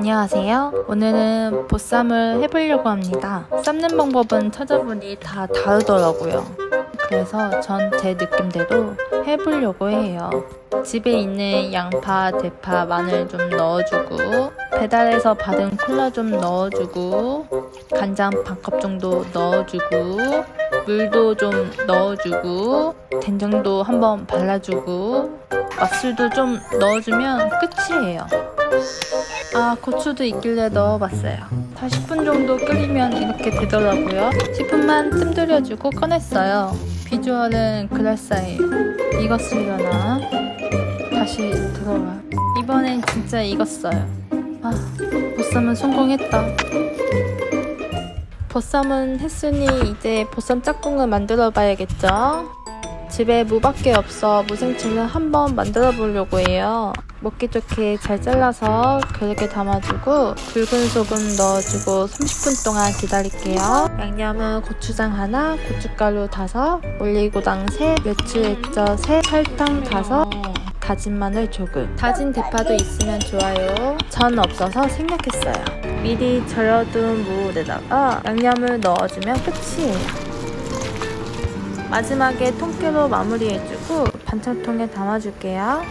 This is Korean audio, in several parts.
안녕하세요. 오늘은 보쌈을 해보려고 합니다. 삶는 방법은 찾아보니 다 다르더라고요. 그래서 전 제 느낌대로 해보려고 해요. 집에 있는 양파, 대파, 마늘 좀 넣어주고 배달에서 받은 콜라 좀 넣어주고 간장 반컵 정도 넣어주고 물도 좀 넣어주고 된장도 한번 발라주고 맛술도 좀 넣어주면 끝이에요. 아 고추도 있길래 넣어봤어요. 40분 정도 끓이면 이렇게 되더라고요. 10분만 뜸들여주고 꺼냈어요. 비주얼은 그럴싸해요. 익었으려나? 다시 들어가. 이번엔 진짜 익었어요. 아, 보쌈은 성공했다. 보쌈은 했으니 이제 보쌈 짝꿍을 만들어 봐야겠죠? 집에 무밖에 없어 무생채를 한번 만들어 보려고 해요. 먹기 좋게 잘 잘라서 그릇에 담아주고 붉은 소금 넣어주고 30분 동안 기다릴게요. 양념은 고추장 하나, 고춧가루 다섯, 올리고당 셋, 멸치 액젓 셋, 설탕 다섯, 다진 마늘 조금. 다진 대파도 있으면 좋아요. 전 없어서 생략했어요. 미리 절여둔 무에다가 양념을 넣어주면 끝이에요. 마지막에 통깨로 마무리해주고 반찬통에 담아줄게요.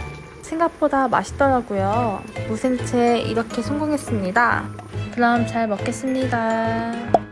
생각보다 맛있더라고요. 무생채 이렇게 성공했습니다. 그럼 잘 먹겠습니다.